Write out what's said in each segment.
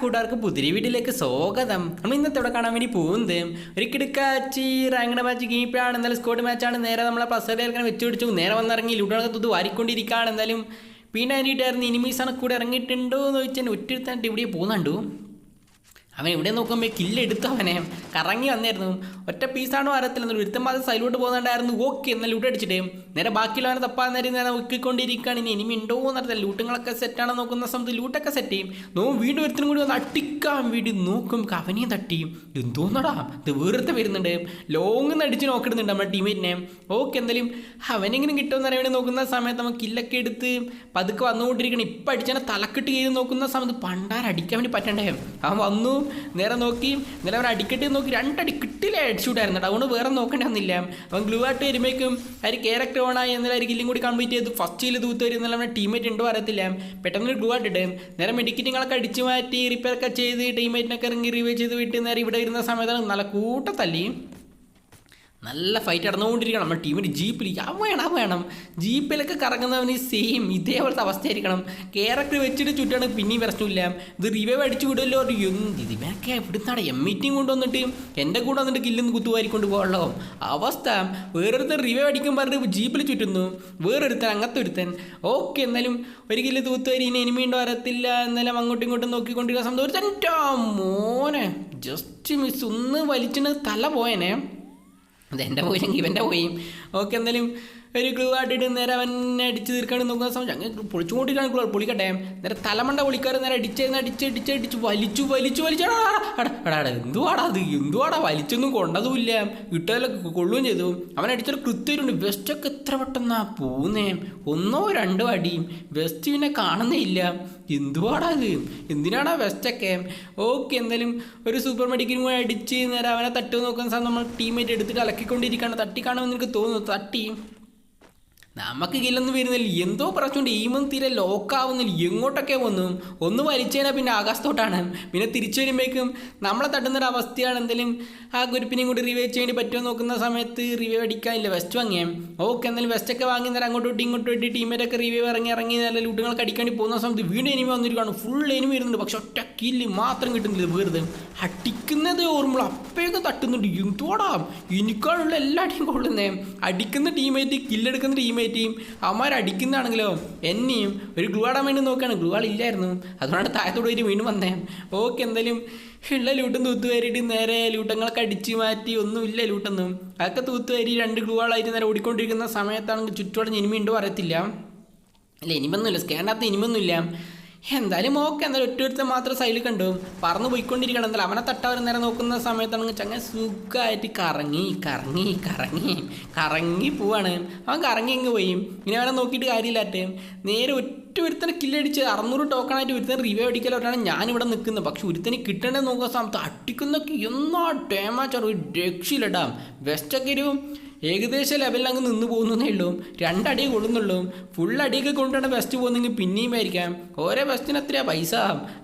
കൂട്ടുകാർക്ക് പുതിരി വീട്ടിലേക്ക് സ്വാഗതം. നമ്മൾ ഇന്നത്തെ ഇവിടെ കാണാൻ വേണ്ടി പോകുന്നത് ഒരു കിടക്കാച്ചി റാങ്കഡ് മാച്ച് ഗെയിമിലാണ് എന്നാലും സ്കോഡ് മാച്ചാണ് നേരെ നമ്മളെ പ്ലസ് ഇങ്ങനെ വെച്ച് പിടിച്ചു. നേരെ വന്നിറങ്ങി ലൂട്ടൊക്കെ തുത് വാരിക്കൊണ്ടിരിക്കുകയാണ്. എന്തായാലും പിന്നെ അതിന്റെ ഇനിമീസാണ് കൂടെ ഇറങ്ങിയിട്ടുണ്ടോ എന്ന് ചോദിച്ചാൽ ഒറ്റ ഇവിടെ പോകുന്നുണ്ടോ അവൻ ഇവിടെ നോക്കുമ്പോൾ കില്ലെടുത്തു അവനെ കറങ്ങി വന്നായിരുന്നു. ഒറ്റ പീസാണോ അറിയത്തില്ല ഒരുത്തം അത് സൈലോട്ട് പോകുന്നുണ്ടായിരുന്നു. ഓക്കെ എന്നാൽ ലൂട്ട് അടിച്ചിട്ട്. നേരെ ബാക്കിയുള്ളവനെ തപ്പാൻ നേരം നേരെ ഒക്കിക്കൊണ്ടിരിക്കുകയാണ് ഇനി എനിമി ഉണ്ടോ എന്നറിയത്തില്ല ലൂട്ടുകളൊക്കെ സെറ്റാണോ നോക്കുന്ന സമയത്ത് ലൂട്ടൊക്കെ സെറ്റ് ചെയ്യും. നോ വീണ്ടും ഒരുത്തിനും കൂടി വന്ന് അട്ടിക്കാൻ വേണ്ടി നോക്കും. അവനെയും തട്ടി എന്തോന്നടാ? ഇത് വേറത്തെ വരുന്നുണ്ട്. ലോങ് അടിച്ച് നോക്കിടുന്നുണ്ട് നമ്മുടെ ടീമേറ്റിനെ ഓക്കെ എന്തായാലും അവനെങ്കിലും കിട്ടുമെന്ന് അറിയാൻ നോക്കുന്ന സമയത്ത് നമുക്ക് കില്ലൊക്കെ എടുത്ത് പതുക്കെ വന്നുകൊണ്ടിരിക്കണം ഇപ്പം അടിച്ചാൽ തലക്കെട്ട് കയറി നോക്കുന്ന സമയത്ത് പണ്ടാരടിക്കാൻ വേണ്ടി പറ്റണ്ടേ? അവൻ വന്നു. നേരെ നോക്കി. നേരെ അവൻ അടിക്കട്ടെ നോക്കി. രണ്ടടി കിട്ടില്ല അടിച്ചുവിട്ടായിരുന്നു അതുകൊണ്ട് വേറെ നോക്കേണ്ടി വന്നില്ല അവൻ ഗ്ലൂ ആയിട്ട് വരുമ്പോഴേക്കും അവർ ക്യാരക്ടർ ഓണായി എന്നാലും കില്ലും കൂടി കംപ്ലീറ്റ് ചെയ്ത്. ഫസ്റ്റ് ചെയ്ത് തൂത്ത് വരും എന്നാലും നമ്മുടെ ടീമേറ്റ് ഉണ്ടോ അറിയത്തില്ല പെട്ടെന്ന് ഗ്ലൂ ആയിട്ടിട്ട് നേരെ മെഡിക്കറ്റുകളൊക്കെ അടിച്ച് മാറ്റി റിപ്പയർ ഒക്കെ ചെയ്ത് ടീമേറ്റിനൊക്കെ ഇറങ്ങി റിവ്യൂ ചെയ്ത് വിട്ട് നേരെ ഇവിടെ വരുന്ന സമയത്താണ് നല്ല കൂട്ടത്തല്ലി നല്ല ഫൈറ്റ് നടന്നുകൊണ്ടിരിക്കണം. നമ്മുടെ ടീമിന് ജീപ്പിൽ ആ വേണം വേണം. ജീപ്പിലൊക്കെ കറങ്ങുന്നവന് സെയിം ഇതേപോലത്തെ അവസ്ഥയായിരിക്കണം. കേറൊക്കെ വെച്ചിട്ട് ചുറ്റാണ് പിന്നെയും പ്രശ്നമില്ല. ഇത് റിവൈവ് അടിച്ചു വിടുമല്ലോ ഒരു എന്ത് ഇതിനൊക്കെ ഇവിടുന്നാണ് എം മീറ്റിംഗ് കൊണ്ടുവന്നിട്ട് എന്റെ കൂടെ വന്നിട്ട് കില്ലെന്ന് കുത്തുവാരിക്കൊണ്ട് പോകുള്ളോ അവസ്ഥ? വേറൊരുത്തൻ റിവൈവ് അടിക്കും പറഞ്ഞിട്ട് ജീപ്പിൽ ചുറ്റുന്നു. വേറൊരുത്തൻ അങ്ങനത്തെ ഒരുത്തൻ ഓക്കെ എന്നാലും ഒരു കില്ല് തൂത്തുവരി ഇനി എനിമി ഉണ്ടോ വരത്തില്ല. എന്നാലും അങ്ങോട്ടും ഇങ്ങോട്ടും നോക്കിക്കൊണ്ടിരിക്കുന്ന സംഭവം ടാ മോനെ ജസ്റ്റ് മിസ് ഒന്ന് വലിച്ചിട്ട് തല പോയനെ. അത് എന്റെ പോയില്ലെങ്കിൽ ഇവന്റെ പോയി ഓക്കെ എന്തായാലും ഒരു ഗ്ലൂ ആട്ടിട്ട് നേരെ അവനെ അടിച്ച് തീർക്കാൻ നോക്കുന്ന സമയം അങ്ങനെ പൊളിച്ചുകൊണ്ടിരിക്കുകയാണ് ഗ്ലൂ പൊളിക്കട്ടെ. നേരെ തലമണ്ട പൊളിക്കാറ് നേരെ അടിച്ച് അടിച്ച് അടിച്ച് അടിച്ച് വലിച്ചു വലിച്ചു വലിച്ചു. എടാ എന്തുവാടാ അത്? എന്തുവാടാ വലിച്ചൊന്നും കൊണ്ടതുമില്ല. ഇട്ടതിലൊക്കെ കൊള്ളുകയും ചെയ്തു. അവൻ അടിച്ചൊരു കൃത്യമുണ്ട് ബെസ്റ്റൊക്കെ എത്ര പെട്ടെന്നാ പോകുന്നേ ഒന്നോ രണ്ടോ അടിയും. ബെസ്റ്റ് പിന്നെ കാണുന്നേ ഇല്ല. എന്തുവാടാ ഇത്? എന്തിനാടാ ബെസ്റ്റൊക്കെ ഓക്കെ എന്തായാലും ഒരു സൂപ്പർ മെഡിക്കലും കൂടെ അടിച്ച് നേരെ അവനെ തട്ടു നോക്കുന്ന സമയം നമ്മൾ ടീമേറ്റ് എടുത്തിട്ട് അലക്കിക്കൊണ്ടിരിക്കുകയാണ്. തട്ടി കാണുമെന്ന് എനിക്ക് തോന്നുന്നു. തട്ടി. നമുക്ക് കില്ലൊന്നും വരുന്നില്ല. എന്തോ പറച്ചുകൊണ്ട് ഈമും തീരെ ലോക്കാവുന്നില്ല എങ്ങോട്ടൊക്കെ വന്നു? ഒന്ന് വലിച്ചതിനാൽ പിന്നെ ആകാശത്തോട്ടാണ്. പിന്നെ തിരിച്ചു വരുമ്പോഴേക്കും നമ്മളെ തട്ടുന്നൊരു അവസ്ഥയാണ് എന്തെങ്കിലും ആ ഗ്രൂപ്പിനെയും കൂടി റിവൈവ് ചെയ്യേണ്ടി പറ്റുമോ നോക്കുന്ന സമയത്ത് റിവൈവ് അടിക്കാനില്ല. വെസ്റ്റ് വാങ്ങിയാൽ ഓക്കെ എന്തായാലും വെസ്റ്റൊക്കെ വാങ്ങി നേരം അങ്ങോട്ട് വിട്ടി ഇങ്ങോട്ട് വിട്ടി ടീമിലൊക്കെ റിവൈവ് ഇറങ്ങി ഇറങ്ങി നല്ല ലൂട്ടുകളൊക്കെ അടിക്കേണ്ടി പോകുന്ന സമയത്ത് വീണ്ടും എനിമി വന്നിരിക്കുകയാണ് ഫുൾ എനിമി വരുന്നുണ്ട്. പക്ഷെ ഒറ്റ കില്ല് മാത്രം കിട്ടുന്നില്ല വെറുതെ. അടിക്കുന്നത് ഓർമ്മ അപ്പയൊക്കെ തട്ടുന്നുണ്ട്. എന്തോടാ? എനിക്കാണുള്ള എല്ലാ ടീം കൊള്ളുന്നേ. അടിക്കുന്ന ടീമേറ്റ് കില്ലെടുക്കുന്ന ടീമേറ്റ് അവന്മാർ അടിക്കുന്നതാണെങ്കിലോ എന്നെയും ഒരു ഗ്ലൂ ആടാൻ വേണ്ടി നോക്കുകയാണ്. ഗ്ലൂ ആളില്ലായിരുന്നു അതുകൊണ്ടാണ് താഴത്തോട് വരും വീണ്ടും വന്നേ. ഓക്കെ എന്തായാലും ഉള്ള ലൂട്ടും തൂത്തുവാരിയിട്ട് നേരെ ലൂട്ടങ്ങളൊക്കെ അടിച്ച് മാറ്റി ഒന്നുമില്ല ലൂട്ടൊന്നും അതൊക്കെ തൂത്തുവാരി രണ്ട് ഗ്ലൂ ആളായിട്ട് നേരെ ഓടിക്കൊണ്ടിരിക്കുന്ന സമയത്താണെങ്കിൽ ചുറ്റുപാട് ഇനിമയുണ്ടോ അറിയത്തില്ല. അല്ല ഇനിമൊന്നുമില്ല സ്കാനകത്ത് ഇനിമൊന്നുമില്ല എന്തായാലും ഓക്കെ എന്തായാലും ഒറ്റ ഒരുത്തൻ മാത്രം സൈഡിൽ കണ്ടു. പറന്ന് പോയിക്കൊണ്ടിരിക്കണം. എന്തായാലും അവനെ തട്ടവർ നേരെ നോക്കുന്ന സമയത്താണെങ്കിൽ ചങ്ങ സുഖമായിട്ട് കറങ്ങി കറങ്ങി കറങ്ങി കറങ്ങി പോവാണ്. അവൻ കറങ്ങി ഇങ്ങ് പോയി. ഇനി അവനെ നോക്കിയിട്ട് കാര്യമില്ലാട്ടെ നേരെ ഒറ്റ ഒരുത്തനെ കില്ലടിച്ച് അറുന്നൂറ് ടോക്കണായിട്ട് ഒരുത്തൻ റിവൈവ് അടിക്കലോട്ടാണ് ഞാനിവിടെ നിൽക്കുന്നത്. പക്ഷെ ഒരുത്തന് കിട്ടേണ്ടത് നോക്കുന്ന സമയത്ത് അട്ടിക്കുന്നൊക്കെ എന്നാ ടേമാ ഒരു രക്ഷയില്ലട്ടാ വെസ്റ്റൊക്കെ ഒരു ഏകദേശം ലെവലിൽ അങ്ങ് നിന്ന് പോകുന്നേ ഉള്ളൂ. രണ്ടടി കൊള്ളുന്നുള്ളൂ ഫുൾ അടിയൊക്കെ കൊണ്ടാണ് ബെസ്റ്റ് പോകുന്നെങ്കിൽ പിന്നെയും ആയിരിക്കാം. ഓരോ ബെസ്റ്റിന് എത്രയാ? പൈസ.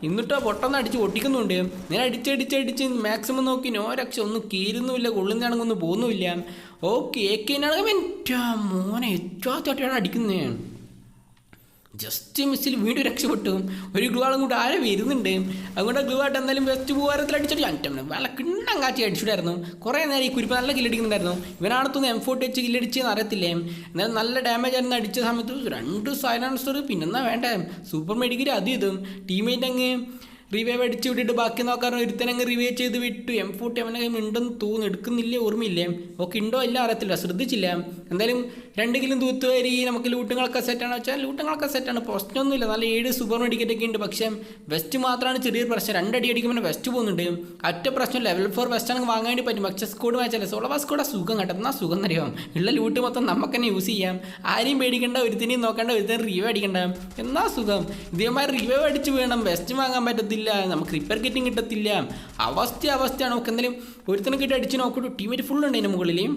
എന്നിട്ടോ പൊട്ടന്ന് അടിച്ച് ഒട്ടിക്കുന്നുണ്ട് ഞാൻ അടിച്ചടിച്ചടിച്ച് മാക്സിമം നോക്കി നോ രക്ഷ ഒന്നും കീരുന്നുമില്ല കൊള്ളുന്നതാണെങ്കിൽ ഒന്നും പോകുന്നുമില്ല. ഓക്കെ ഏക്കേനാണെങ്കിൽ മോനെ ഏറ്റവും തൊട്ടാണ് അടിക്കുന്നത് ജസ്റ്റ് മിസ്സിൽ വീണ്ടും രക്ഷപ്പെട്ടു. ഒരു ഗ്ലൂ ആളും കൂടെ ആരെ വരുന്നുണ്ട്? അതുകൊണ്ട് ഗ്ലൂ ആയിട്ട് എന്തായാലും വെസ്റ്റ് പോകാരത്തിൽ അടിച്ചിട്ട് അറ്റം നല്ല കിണ്ണം കാറ്റി അടിച്ചിട്ടായിരുന്നു കുറേ നേരം ഈ കുരിപ്പ് നല്ല കില്ലടിക്കുന്നുണ്ടായിരുന്നു ഇവനാണത്തൊന്ന് എം ഫോർട്ടി വെച്ച് കില്ലടിച്ചെന്ന് അറിയത്തില്ലേ? എന്നാലും നല്ല ഡാമേജ് ആയിരുന്നു അടിച്ച സമയത്ത്. രണ്ട് സൈലൻസർ പിന്നെന്നാ വേണ്ടേ? സൂപ്പർ മെഡിക്കൽ അതും ഇതും. ടീമേറ്റ് അങ്ങ് റിവൈവ് അടിച്ച് വിട്ടിട്ട് ബാക്കി നോക്കാൻ ഒരുത്തനങ്ങ് റിവൈവ് ചെയ്ത് വിട്ടു. എം ഫോർട്ടി അവനെ ഉണ്ടെന്ന് തോന്നുന്നു എടുക്കുന്നില്ലേ ഓർമ്മയില്ലേ. ഓക്കെ ഉണ്ടോ ഇല്ല അറിയത്തില്ല. ശ്രദ്ധിച്ചില്ല. എന്തായാലും രണ്ടെങ്കിലും തൂത്തുവരി തൂത്ത് വരി നമുക്ക് ലൂട്ടുകളൊക്കെ സെറ്റാണ് വെച്ചാൽ ലൂട്ടുകളൊക്കെ സെറ്റാണ് പ്രശ്നമൊന്നുമില്ല. നല്ല ഏഴ് സൂപ്പർ മെഡിക്കറ്റ് ഒക്കെ ഉണ്ട്. പക്ഷേ വെസ്റ്റ് മാത്രമാണ് ചെറിയൊരു പ്രശ്നം. രണ്ടടി അടിക്കുമ്പോൾ വെസ്റ്റ് പോകുന്നുണ്ട്. ഒറ്റ പ്രശ്നം ലെവൽ ഫോർ വെസ്റ്റ് ആണെങ്കിൽ വാങ്ങാൻ വേണ്ടി പറ്റും. പക്ഷേ സ്കോഡ് മാച്ചല്ലേ സോളോ സ്കോഡ് സുഖം കേട്ടോ. എന്നാൽ സുഖം എന്നറിയാം? ഉള്ള ലൂട്ട് മൊത്തം നമുക്ക് തന്നെ യൂസ് ചെയ്യാം. ആരെയും പേടിക്കേണ്ട. ഒരുത്തിനെയും നോക്കണ്ട. ഒരുത്തിനും റിവൈവ് അടിക്കേണ്ട. എന്നാ സുഖം. ഇതേമാതിരി റിവൈവ് അടിച്ച് വേണം. വെസ്റ്റ് വാങ്ങാൻ പറ്റത്തില്ല. നമുക്ക് റിപ്പയർ കിറ്റും കിട്ടത്തില്ല. അവസ്ഥ അവസ്ഥയാണ്. നമുക്ക് എന്തായാലും ഒരുത്തനെ കിട്ടി അടിച്ച് നോക്കട്ടു ടീമേറ്റ് ഫുൾ ഉണ്ട് അതിന്റെ മുകളിൽ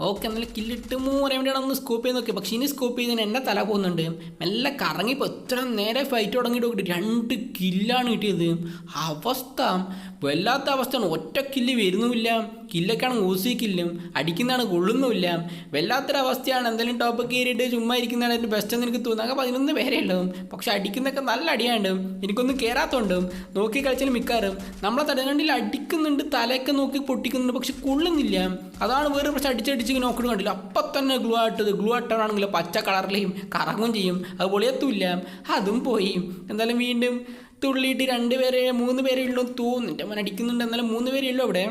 ഓക്കെ എന്നാലും കില്ലിട്ട് മൂന്ന് വേണ്ടിയാണ് ഒന്ന് സ്കോപ്പ് ചെയ്ത് നോക്കി പക്ഷേ ഇനി സ്കോപ്പ് ചെയ്തതിന് എന്റെ തല പോകുന്നുണ്ട്. മെല്ല കറങ്ങിപ്പോൾ എത്ര നേരെ ഫൈറ്റ് തുടങ്ങിയിട്ട് നോക്കിയിട്ട് രണ്ട് കില്ലാണ് കിട്ടിയത്. അവസ്ഥ വല്ലാത്ത അവസ്ഥയാണ്. ഒറ്റ കില്ല് വരുന്നുമില്ല. കില്ലൊക്കെയാണ് ഊസി കില്ലും അടിക്കുന്നതാണ് കൊള്ളുന്നുമില്ല. വല്ലാത്തൊരവസ്ഥയാണ്. എന്തെങ്കിലും ടോപ്പ് കയറിയിട്ട് ചുമ്മാ ഇരിക്കുന്നതാണ് എന്റെ ബെസ്റ്റ് എന്ന് എനിക്ക് തോന്നുന്നത് പതിനൊന്ന് പേരെ ഉണ്ടാവും പക്ഷെ അടിക്കുന്നൊക്കെ നല്ല അടിയാണ്ട് എനിക്കൊന്നും കയറാത്തോണ്ടും നോക്കി കളിച്ചാൽ മിക്കാറും. നമ്മളെ തടകണ്ടിൽ അടിക്കുന്നുണ്ട് തലയൊക്കെ നോക്കി പൊട്ടിക്കുന്നുണ്ട് പക്ഷെ കൊള്ളുന്നില്ല. അതാണ് വേറെ പ്രശ്നം. അടിച്ചടിച്ച് നോക്കണം കണ്ടില്ല? അപ്പം തന്നെ ഗ്ലൂ ആട്ടത്. ഗ്ലൂ ആട്ടാണെങ്കിൽ പച്ച കളറിലെയും കറങ്ങും ചെയ്യും. അത് പൊളിയത്തുമില്ല. അതും പോയി. എന്തായാലും വീണ്ടും തുള്ളിയിട്ട് രണ്ട് പേരെ മൂന്ന് പേരെ ഉള്ളൂ തോന്നുന്നുണ്ട് അവൻ അടിക്കുന്നുണ്ട്. എന്നാലും മൂന്ന് പേരെ ഉള്ളൂ അവിടെ.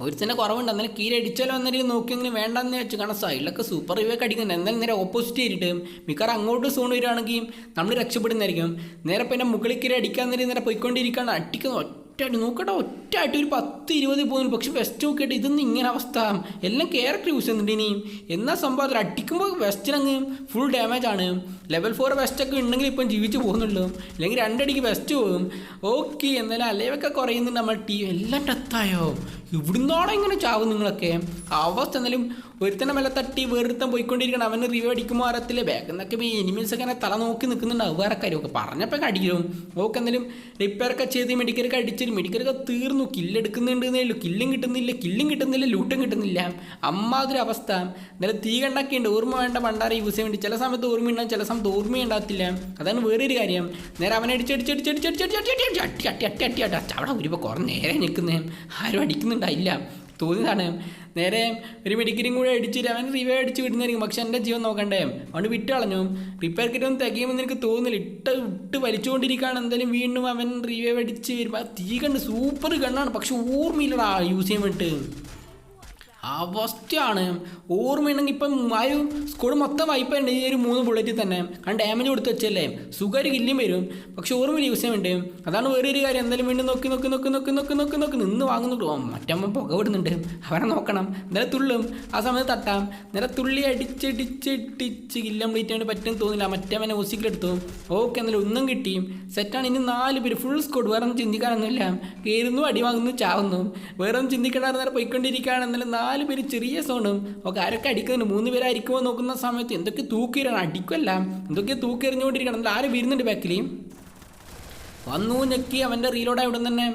ഒരുത്തന്നെ കുറവുണ്ട്. എന്നാലും കീരെ അടിച്ചാലോ എന്നേരം നോക്കിയെങ്കിലും വേണ്ടെന്ന് വെച്ച് കാരണം സൈഡിലൊക്കെ സൂപ്പർ റിവേക്ക് അടിക്കുന്നുണ്ട്. എന്നാലും നേരെ ഓപ്പോസിറ്റ് ആയിട്ട് മിക്കവാറും അങ്ങോട്ട് സോൺ വരികയാണെങ്കിൽ നമ്മൾ രക്ഷപ്പെടുന്നതായിരിക്കും. നേരെ പിന്നെ മുകളിൽ കീഴ അടിക്കാൻ നേരം നേരെ പോയിക്കൊണ്ടിരിക്കുകയാണ്. അടിക്കുന്ന ഒറ്റ അടി നോക്കട്ടെ ഒറ്റ അടി ഒരു പത്ത് ഇരുപത് പോകുന്നു പക്ഷെ വെസ്റ്റ് നോക്കിയിട്ട് ഇതൊന്നും ഇങ്ങനെ അവസ്ഥ. എല്ലാം ക്യാരക്ടർ യൂസ് ചെയ്യുന്നുണ്ട് ഇനിയും എന്നാ സംഭവത്തിൽ അടിക്കുമ്പോൾ വെസ്റ്റിനങ്ങ് ഫുൾ ഡാമേജ് ആണ്. ലെവൽ ഫോർ വെസ്റ്റൊക്കെ ഉണ്ടെങ്കിൽ ഇപ്പം ജീവിച്ച് പോകുന്നുള്ളൂ. അല്ലെങ്കിൽ രണ്ടടിക്ക് വെസ്റ്റ് പോകും. ഓക്കെ എന്നാലും അലവൊക്കെ കുറയുന്നുണ്ട്. നമ്മൾ ടീം എല്ലാം ടത്തായോ ഇവിടുന്നാണോ ഇങ്ങനെ ചാവും നിങ്ങളൊക്കെ അവസ്ഥ എന്നാലും ഒരുത്തനെ മേലെ തട്ടി വേറൊരുത്തൻ പോയിക്കൊണ്ടിരിക്കണം അവന് റിവ്യൂ അടിക്കുമ്പോൾ അറിയത്തില്ല ബാക്കിൽ നിന്നൊക്കെ ഈ എനിമീസ് ഒക്കെ തല നോക്കി നിൽക്കുന്നുണ്ടാവും വേറെ കാര്യമൊക്കെ പറഞ്ഞപ്പോൾ അടിക്കും ഓക്കെ എന്തായാലും റിപ്പയറൊക്കെ ചെയ്ത് മെഡിക്കലൊക്കെ അടിച്ചിട്ട് മെഡിക്കലൊക്കെ തീർന്നു കില്ലെടുക്കുന്നുണ്ടെന്നേ ഉള്ളൂ കില്ലും കിട്ടുന്നില്ല കില്ലും കിട്ടുന്നില്ല ലൂട്ടും കിട്ടുന്നില്ല അമ്മാതൊരു അവസ്ഥ എന്നാലും തീ കണ്ടാക്കിയുണ്ട് ഓർമ്മ വേണ്ട പണ്ടാര യൂസ് ചെയ്യാൻ വേണ്ടി ചില സമയത്ത് ഓർമ്മ ഉണ്ടാകും ചില സമയത്ത് ഓർമ്മ ഉണ്ടാകത്തില്ല അതാണ് വേറൊരു കാര്യം നേരെ അവനെ അടിച്ചടിച്ചടിച്ചടിച്ചടിച്ചടിച്ചടി അട്ടി അട്ടി അട്ടി അട്ടി അട്ടി അവിടെ ഒരുപ്പോൾ കുറേ നേരെ നിൽക്കുന്നേ ആരും അടിക്കുന്നുണ്ടായില്ല തോന്നിയതാണ് നേരെ ഒരു മെഡിക്കലും കൂടെ അടിച്ചിട്ട് അവൻ റിവൈവ് അടിച്ച് വിടുന്നതായിരിക്കും. പക്ഷെ എന്റെ ജീവൻ നോക്കണ്ടേ? അവന് വിട്ട് കളഞ്ഞു. റിപ്പയർ കിറ്റ് ഒന്നും തികയുമെന്ന് എനിക്ക് തോന്നുന്നില്ല. ഇട്ട് ഇട്ട് വലിച്ചുകൊണ്ടിരിക്കുകയാണ്. എന്തായാലും വീണ്ടും അവൻ റിവൈവ് അടിച്ച് വരുമ്പോൾ തീ കണ്ട് സൂപ്പർ കണ്ണാണ് പക്ഷെ ഓർമ്മയില്ലടാ യൂസ് ചെയ്യാൻ വേണ്ടിയിട്ട്. അവസ്ഥയാണ്. ഓർമ്മയുണ്ടെങ്കിൽ ഇപ്പം ആ ഒരു സ്കോഡ് മൊത്തം വായ്പയുണ്ട് ഈ ഒരു മൂന്ന് ബുള്ളറ്റിൽ തന്നെ. കാരണം ഡാമേജ് കൊടുത്ത് വെച്ചല്ലേ. സുഖമൊരു കില്ലും വരും. പക്ഷെ ഓർമ്മ യൂസ് ചെയ്യാൻ വേണ്ടി അതാണ് വേറെ ഒരു കാര്യം. എന്തായാലും വീണ്ടും നോക്കി നോക്കി നോക്കി നോക്കി നോക്കി നോക്കി നോക്കി നിന്ന് ഓ മറ്റമ്മ പുക വിടുന്നുണ്ട്. അവരെ നോക്കണം. നേരെ തുള്ളും. ആ സമയത്ത് തട്ടാം. നേരെ തുള്ളി അടിച്ചടിച്ചിട്ടിച്ച് കില്ലം കംപ്ലീറ്റ് ആയിട്ട് പറ്റും തോന്നില്ല. മറ്റവനെ ഒസിക്കലെടുത്തു ഓക്കെ എന്നാലും ഒന്നും കിട്ടി സെറ്റാണ് ഇനി നാല് പേര് ഫുൾ സ്കോഡ് വേറെ ഒന്നും ചിന്തിക്കാനൊന്നുമില്ല. കയറുന്നു അടി വാങ്ങുന്നു ചാവുന്നു. വേറെ ഒന്നും ചിന്തിക്കണമെന്ന് നേരെ പോയിക്കൊണ്ടിരിക്കുകയാണ്. എന്നാലും നാല് പേര് ചെറിയ സോണും ഒക്കെ ആരൊക്കെ അടിക്കുന്നുണ്ട്? മൂന്ന് പേരായിരിക്കുമോ നോക്കുന്ന സമയത്ത് എന്തൊക്കെ തൂക്കിയിടാണ്? അടിക്കുമല്ല എന്തൊക്കെ തൂക്കി എറിഞ്ഞുകൊണ്ടിരിക്കണം എന്നിട്ട് ആരും വരുന്നുണ്ട് ബാക്കിൽ വന്നു ഞെക്കി അവന്റെ റീലോഡ് അവിടെ തന്നെ.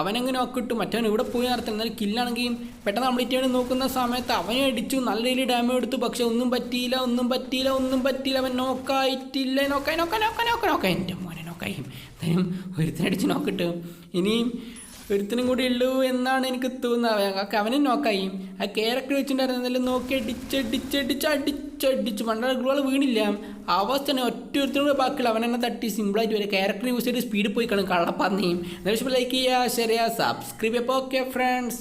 അവനെങ്ങനെ ഒക്കിട്ടു? മറ്റവൻ ഇവിടെ പോയി നടത്തണം. എന്നാലും കില്ലാണെങ്കിൽ പെട്ടെന്ന് കംപ്ലീറ്റ് ചെയ്യണം നോക്കുന്ന സമയത്ത് അവനെ അടിച്ചു. നല്ല രീതിയിൽ ഡാമേജ് എടുത്തു. പക്ഷെ ഒന്നും പറ്റിയില്ല ഒന്നും പറ്റിയില്ല ഒന്നും പറ്റിയില്ല. അവൻ നോക്കായിട്ടില്ല നോക്കായി നോക്കാൻ നോക്കാൻ നോക്കാൻ നോക്കാൻ എന്റെ മോനെ നോക്കായി ഒരുത്തിനടിച്ച് നോക്കിട്ട് ഇനിയും ഒരുത്തിനും കൂടി ഉള്ളൂ എന്നാണ് എനിക്ക് തോന്നുന്നത്. അവനെ നോക്കായി ആ ക്യാരക്ടർ വെച്ചിട്ടുണ്ടായിരുന്നില്ല നോക്കി അടിച്ചടിച്ചടിച്ച് അടിച്ചടിച്ച് പണ്ടാ ഗ്ലൂ വീണില്ല. അവസ്ഥ തന്നെ ഒറ്റ ഒരുത്തിനോട് ബാക്കിയുള്ള. അവൻ എന്നെ തട്ടി സിമ്പിളായിട്ട് വരും ക്യാരക്ടർ യൂസ് ചെയ്ത് സ്പീഡ് പോയി കാണും കള്ളപ്പന്നിയും. ലൈക്ക് ചെയ്യുക ശരിയാ സബ്സ്ക്രൈബ് അപ്പോൾ ഓക്കെ ഫ്രണ്ട്സ്